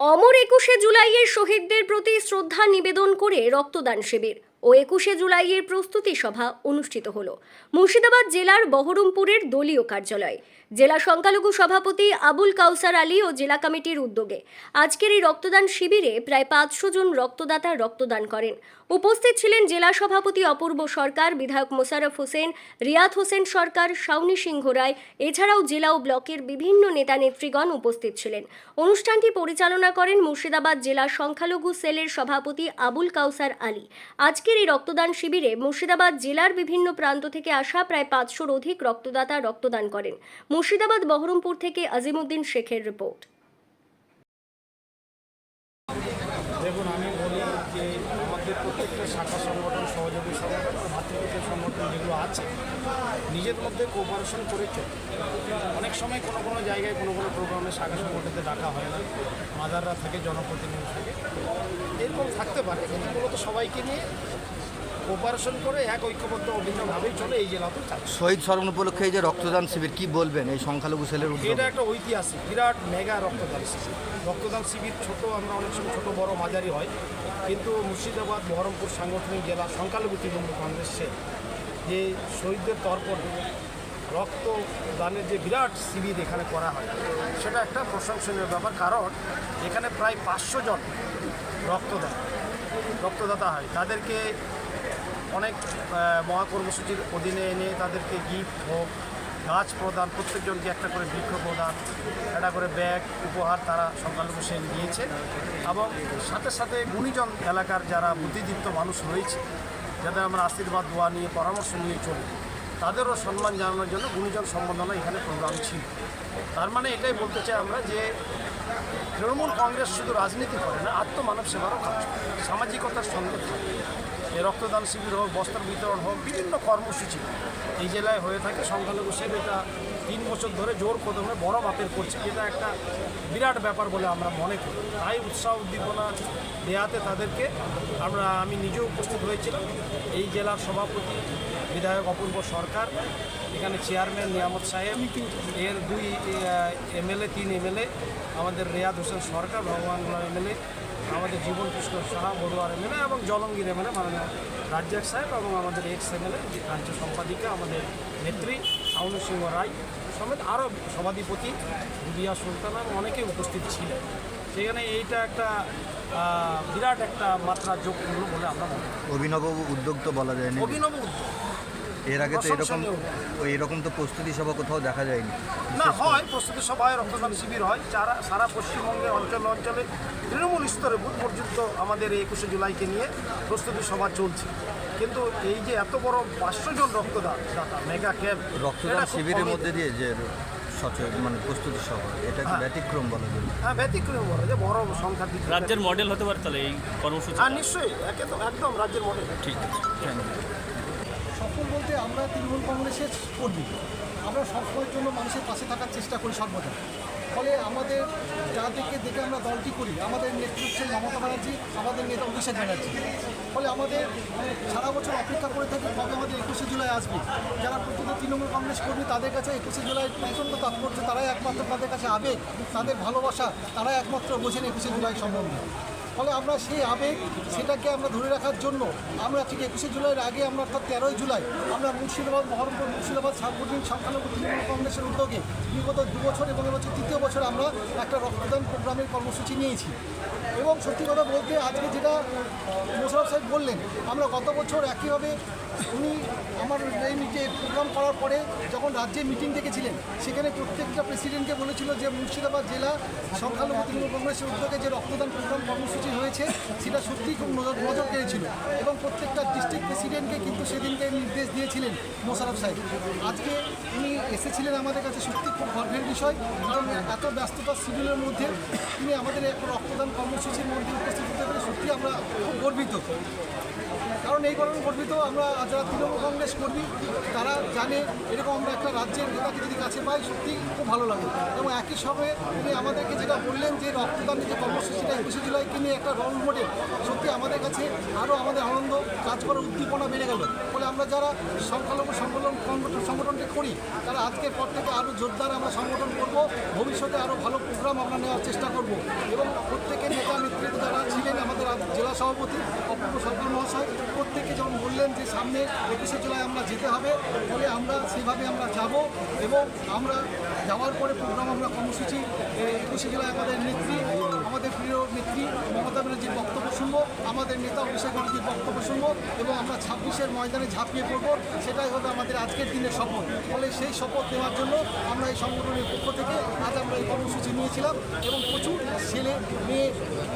অমর একুশে জুলাইয়ের শহীদদের প্রতি শ্রদ্ধা নিবেদন করে রক্তদান শিবির ও একুশে জুলাইয়ের প্রস্তুতি সভা অনুষ্ঠিত হলো। মুর্শিদাবাদ জেলার বহরমপুরের দলীয় কার্যালয়। জেলা সংখ্যালঘু সভাপতি আবুল কাউসার আলী ও জেলা কমিটির উদ্যোগে। আজকের এই রক্তদান শিবিরে প্রায় পাঁচশো জন রক্তদাতা রক্তদান করেন। উপস্থিত ছিলেন জেলা সভাপতি অপূর্ব সরকার, বিধায়ক মোশাররফ হোসেন, রিয়াদ হোসেন সরকার শাউনি সিংহ রায়, এছাড়াও জেলা ও ব্লকের বিভিন্ন নেতা নেত্রীগণ উপস্থিত ছিলেন। অনুষ্ঠানটি পরিচালনা করেন মুর্শিদাবাদ জেলা সংখ্যালঘু সেলের সভাপতি আবুল কাউসার আলী। আজকের এই রক্তদান শিবিরে মুর্শিদাবাদ জেলার বিভিন্ন প্রান্ত থেকে আসা প্রায় পাঁচশোর অধিক রক্তদাতা রক্তদান করেন। মুর্শিদাবাদ, বহরমপুর থেকে আজিমুদ্দিন শেখের রিপোর্ট। দেখুন, আমি বলি যে আমাদের প্রত্যেকটা শাখা সংগঠন, সহযোগী সংগঠন ভাতৃত্বের সংগঠন যেগুলো আছে নিজের মধ্যে কোঅপারেশন করে চলে। অনেক সময় কোনো কোনো জায়গায় কোনো কোনো প্রোগ্রামে শাখা সংগঠনতে ডাকা হয় না মাদাররা থাকে, জনপ্রতিনিধি থাকে। এরকম থাকতে পারে, কিন্তু মূলত সবাইকে নিয়ে কোঅপারেশন করে এক ঐক্যবদ্ধ অভিন্নভাবেই চলে এই জেলাতেও চাচ্ছে শহীদ স্মরণ উপলক্ষে এই যে রক্তদান শিবির কি বলবেন এই সংখ্যালঘু উদ্যোগ? এটা একটা ঐতিহাসিক বিরাট মেগা রক্তদান শিবির। রক্তদান শিবির ছোট আমরা অনেক সময় ছোটো বড় মাঝারি হয়। কিন্তু মুর্শিদাবাদ বহরমপুর সাংগঠনিক জেলা সংখ্যালঘু তৃণমূল কংগ্রেসের যে শহীদদের তর্পণে রক্তদানের যে বিরাট শিবির এখানে করা হয় সেটা একটা প্রশংসনীয় ব্যাপার। কারণ এখানে প্রায় পাঁচশো জন রক্তদান রক্তদাতা হয়। তাদেরকে অনেক মহাকর্মসূচির অধীনে এনে তাদেরকে গিফট হোক গাছ প্রদান, প্রত্যেকজনকে একটা করে বৃক্ষ প্রদান, একটা করে ব্যাগ, উপহার তারা সংখ্যালঘু সেন দিয়েছে। এবং সাথে সাথে গুণীজন এলাকার যারা বুদ্ধিদীপ্ত মানুষ রয়েছে, যাদের আমরা আশীর্বাদ, দোয়া নিয়ে, পরামর্শ নিয়ে চলি, তাদেরও সম্মান জানানোর জন্য গুণীজন সম্বর্ধনা এখানে প্রোগ্রাম ছিল। তার মানে এটাই বলতে চাই আমরা যে, তৃণমূল কংগ্রেস শুধু রাজনীতি করে না, আত্মমানব সেবারও কাজ সামাজিকতার সঙ্গে রক্তদান শিবির হোক, বস্ত্র বিতরণ হোক, বিভিন্ন কর্মসূচি এই জেলায় হয়ে থাকে। সংখ্যালঘু সেব এটা তিন বছর ধরে জোর কদমে বড় মাপের করছে। এটা একটা বিরাট ব্যাপার বলে আমরা মনে করি। তাই উৎসাহ, উদ্দীপনা দেয়াতে তাদেরকে আমরা, আমি নিজেও উপস্থিত হয়েছিলাম। এই জেলার সভাপতি, বিধায়ক অপূর্ব সরকার, এখানে চেয়ারম্যান নিয়ামত সাহেব, এর দুই এমএলএ, তিন এমএলএ, আমাদের রেয়াদ হোসেন সরকার, ভগবান এমএলএ আমাদের জীবন কৃষ্ণ সাহা বড়ুয়ার এমএলএ এবং জলঙ্গির এমএলএ মাননীয় রাজ্জাক সাহেব এবং আমাদের এক্স এমএলএ রাজ্য সম্পাদিকা আমাদের নেত্রী শাউনু সিংহ রায় সমেত আরও সভাধিপতি রুবিয়া সুলতানা এবং অনেকে উপস্থিত ছিলেন। সেখানে এইটা একটা বিরাট একটা মাত্রা যোগ করল বলে আমরা মনে করি। অভিনব উদ্যোগ তো বলা যায় অভিনব উদ্যোগ। এর আগে তো এরকম এরকম তো প্রস্তুতি সভা কোথাও দেখা যায়নি। না হয় প্রস্তুতি সভায় রক্তদান শিবির হয়। যারা সারা পশ্চিমবঙ্গের অঞ্চল অঞ্চলে তৃণমূল স্তরে বুথ পর্যন্ত আমাদের এই একুশে জুলাইকে নিয়ে প্রস্তুতি সভা চলছে। কিন্তু এই যে এত বড় পাঁচশো জন রক্তদান দাতা মেগা ক্যাম্প রক্তদান শিবিরের মধ্যে দিয়ে যে সচেতন মানে প্রস্তুতি সভা এটা হ্যাঁ। ব্যতিক্রম বলা যায়? হ্যাঁ ব্যতিক্রম বলে যে বড় থেকে- রাজ্যের মডেল হতে পারে তাহলে এই কর্মসূচি হ্যাঁ নিশ্চয়ই একদম একদম রাজ্যের মডেল। ঠিক আছে থ্যাংক ইউ সফল বলতে আমরা তৃণমূল কংগ্রেসের কর্মী। আমরা সবসময়ের জন্য মানুষের পাশে থাকার চেষ্টা করি সর্বদা ফলে আমাদের যাদেরকে দেখে আমরা দলটি করি, আমাদের নেতৃত্বে মমতা ব্যানার্জি, আমাদের নেতা অভিষেক ব্যানার্জি। ফলে আমাদের সারা বছর অপেক্ষা করে থাকি কবে আমাদের একুশে জুলাই আসবে। যারা প্রকৃত তৃণমূল কংগ্রেস কর্মী, তাদের কাছে একুশে জুলাই প্রচণ্ড তাৎপর্য। তারাই একমাত্র তাদের কাছে আবেগ, তাদের ভালোবাসা, তারাই একমাত্র বোঝেন একুশে জুলাই সম্বন্ধে। ফলে আমরা সেই আবেগ সেটাকে আমরা ধরে রাখার জন্য আমরা ঠিক একুশে জুলাইয়ের আগে আমরা অর্থাৎ তেরোই জুলাই আমরা মুর্শিদাবাদ, মহরমপুর, মুর্শিদাবাদ সাংগঠনিক সংখ্যালঘু তৃণমূল কংগ্রেসের উদ্যোগে বিগত দু বছর এবং এবছর তৃতীয় বছর আমরা একটা রক্তদান প্রোগ্রামের কর্মসূচি নিয়েছি। এবং সত্যি কথা বলতে আজকে যেটা মোশারফ সাহেব বললেন, আমরা গত বছর একইভাবে উনি আমার এই মিটে প্রোগ্রাম করার পরে যখন রাজ্যে মিটিং ডেকেছিলেন সেখানে প্রত্যেকটা প্রেসিডেন্টকে বলেছিল যে মুর্শিদাবাদ জেলা সংখ্যালঘু তৃণমূল কংগ্রেসের উদ্যোগে যে রক্তদান প্রোগ্রাম কর্মসূচি হয়েছে, সেটা সত্যিই খুব নজর নজর কেড়েছিল এবং প্রত্যেকটা ডিস্ট্রিক্ট প্রেসিডেন্টকে কিন্তু সেদিনকে নির্দেশ দিয়েছিলেন মোশারফ সাহেব। আজকে উনি এসেছিলেন আমাদের কাছে সত্যি খুব গর্বের বিষয়, কারণ এত ব্যস্ততার শিডিউলের মধ্যে তিনি আমাদের এক রক্তদান কর্মসূচির মধ্যে উপস্থিত হতে পেরে সত্যি আমরা খুব গর্বিত। কারণ এই কারণে গর্বিত, আমরা যারা তৃণমূল কংগ্রেস কর্মী, তারা জানে এরকম আমরা একটা রাজ্যের নেতাকে যদি কাছে পাই, সত্যি খুব ভালো লাগে। এবং একই সঙ্গে তিনি আমাদেরকে যেটা বললেন যে রক্তদান যে কর্মসূচিটা একুশে জুলাইকে নিয়ে একটা রোল মডেল সত্যি আমাদের কাছে আরও আমাদের আনন্দ, কাজ করার উদ্দীপনা বেড়ে গেল। ফলে আমরা যারা সংখ্যালঘু সংগঠন সংগঠন সংগঠনটি করি, তারা আজকের পর থেকে আরও জোরদার আমরা সংগঠন করব, ভবিষ্যতে আরও ভালো প্রোগ্রাম আমরা নেওয়ার চেষ্টা করব। এবং প্রত্যেকের নেতা নেতৃত্ব যারা ছিলেন আমাদের জেলা সভাপতি, অপূর্ব সরকার মহাশয় প্রত্যেকে যখন বললেন যে সামনে একুশে জুলাই আমরা যেতে হবে, ফলে আমরা সেইভাবে আমরা যাব এবং আমরা যাওয়ার পরে প্রোগ্রাম আমরা কর্মসূচি একুশে জেলায় আমাদের নেত্রী, আমাদের প্রিয় নেত্রী মমতা ব্যানার্জির বক্তব্য শুনব, আমাদের নেতা অভিষেক ব্যানার্জির বক্তব্য শুনব এবং আমরা ছাব্বিশের ময়দানে ঝাঁপিয়ে পড়ব, সেটাই হবে আমাদের আজকের দিনের শপথ। ফলে সেই শপথ নেওয়ার জন্য আমরা এই সংগঠনের পক্ষ থেকে আজ আমরা এই কর্মসূচি নিয়েছিলাম এবং প্রচুর ছেলে মেয়ে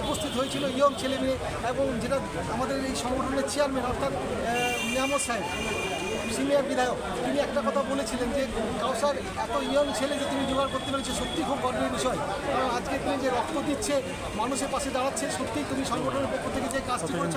উপস্থিত হয়েছিল, ইয়ং ছেলে মেয়ে এবং যেটা আমাদের এই সংগঠনের চেয়ারম্যান অর্থাৎ নিয়ামত সাহেব সিনিয়র বিধায়ক তিনি একটা কথা বলেছিলেন যে কাউসার এত ইয়ং ছেলে যে তুমি জোগাড় করতে পেরেছে সত্যি খুব গর্বের বিষয়। কারণ আজকে তুমি যে রক্ত দিচ্ছে মানুষের পাশে দাঁড়াচ্ছে সত্যিই তুমি সংগঠনের পক্ষ থেকে যে কাজটি করছ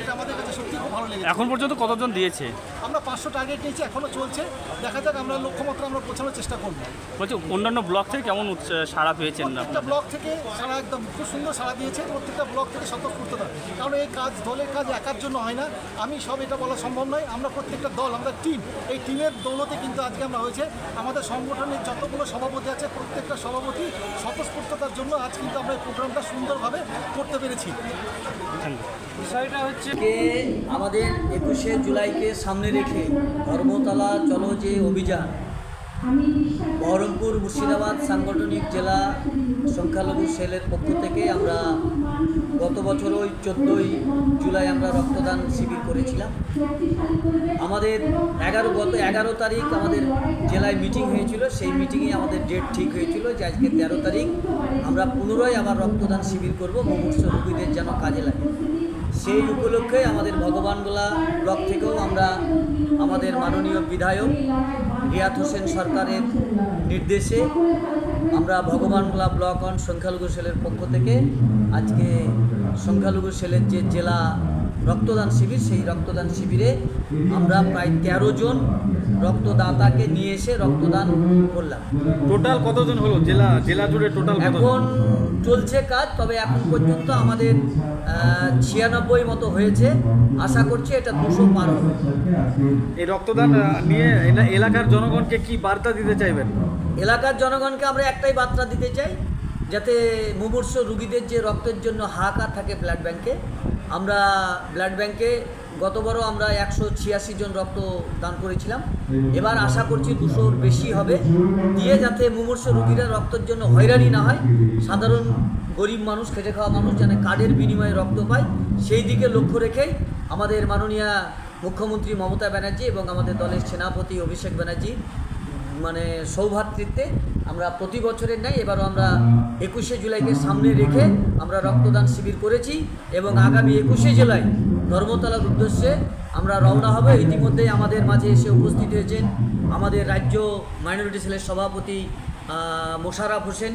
এটা আমাদের কাছে সত্যি খুব ভালো লেগেছে। এখন পর্যন্ত কতজন দিয়েছে? আমরা পাঁচশো টার্গেট নিয়েছি এখনও চলছে। দেখা যাক আমরা লক্ষ্যমাত্রা আমরা পৌঁছানোর চেষ্টা করব। বলছি অন্যান্য ব্লক থেকে কেমন সাড়া পেয়েছেন প্রত্যেকটা ব্লক থেকে সারা একদম খুব সুন্দর সারা দিয়েছে প্রত্যেকটা ব্লক থেকে স্বতঃস্ফূর্ততা কারণ এই কাজ দলের কাজ একার জন্য হয় না। আমি সব এটা বলা সম্ভব নয়। আমরা প্রত্যেকটা দল আমরা টিম এই টিমের দৌলতে কিন্তু আজকে আমরা হয়েছে। আমাদের সংগঠনের যতগুলো সভাপতি আছে প্রত্যেকটা সভাপতি স্বতঃস্ফূর্ততার জন্য আজ কিন্তু আমরা এই প্রোগ্রামটা সুন্দরভাবে করতে পেরেছি। বিষয়টা হচ্ছে কে আমাদের একুশে জুলাইকে সামনে রেখে ধর্মতলা চলো যে অভিযান বহরমপুর মুর্শিদাবাদ সাংগঠনিক জেলা সংখ্যালঘু সেলের পক্ষ থেকে আমরা গত বছর ওই চোদ্দোই জুলাই আমরা রক্তদান শিবির করেছিলাম। আমাদের এগারো, গত এগারো তারিখ আমাদের জেলায় মিটিং হয়েছিল, সেই মিটিংয়ে আমাদের ডেট ঠিক হয়েছিল যে আজকে তেরো তারিখ আমরা পুনরায় আবার রক্তদান শিবির করব, মুমূর্ষ রোগীদের যেন কাজে লাগে। সেই উপলক্ষে আমাদের ভগবানগোলা ব্লক থেকেও আমরা আমাদের মাননীয় বিধায়ক রিয়াত হোসেন সরকারের নির্দেশে আমরা ভগবানগোলা ব্লক অন সংখ্যালঘু সেলের পক্ষ থেকে আজকে সংখ্যালঘু সেলের যে জেলা রক্তদান শিবির সেই রক্তদান শিবিরে আমরা প্রায় তেরো জন রক্তদাতাকে নিয়ে এসে রক্তদান করলাম। টোটাল কতজন হলো? জেলা জেলা জুড়ে টোটাল এখন চলছে কাজ তবে এখন পর্যন্ত আমাদের ছিয়ানব্বই মতো হয়েছে। আশা করছি এটা দুশো পার হবে। এই রক্তদান নিয়ে এলা- এলাকার জনগণকে কি বার্তা দিতে চাইবেন? এলাকার জনগণকে আমরা একটাই বার্তা দিতে চাই যাতে মুমূর্ষ রুগীদের যে রক্তের জন্য হাহাকার থাকে ব্লাড ব্যাংকে আমরা ব্লাড ব্যাংকে গতবারও আমরা একশো ছিয়াশি জন রক্ত দান করেছিলাম। এবার আশা করছি দুশোর বেশি হবে। দিয়ে যাতে মুমূর্ষ রোগীরা রক্তের জন্য হয়রানি না হয় সাধারণ গরিব মানুষ খেটে খাওয়া মানুষ যেন কার্ডের বিনিময়ে রক্ত পায় সেই দিকে লক্ষ্য রেখেই আমাদের মাননীয় মুখ্যমন্ত্রী মমতা ব্যানার্জি এবং আমাদের দলের সেনাপতি অভিষেক ব্যানার্জি মানে সৌভাতৃত্বে আমরা প্রতি বছরের ন্যায় এবারও আমরা একুশে জুলাইকে সামনে রেখে আমরা রক্তদান শিবির করেছি এবং আগামী একুশে জুলাই ধর্মতলার উদ্দেশ্যে আমরা রওনা হবে। ইতিমধ্যেই আমাদের মাঝে এসে উপস্থিত হয়েছেন আমাদের রাজ্য মাইনরিটি সেলের সভাপতি মোশারাফ হোসেন।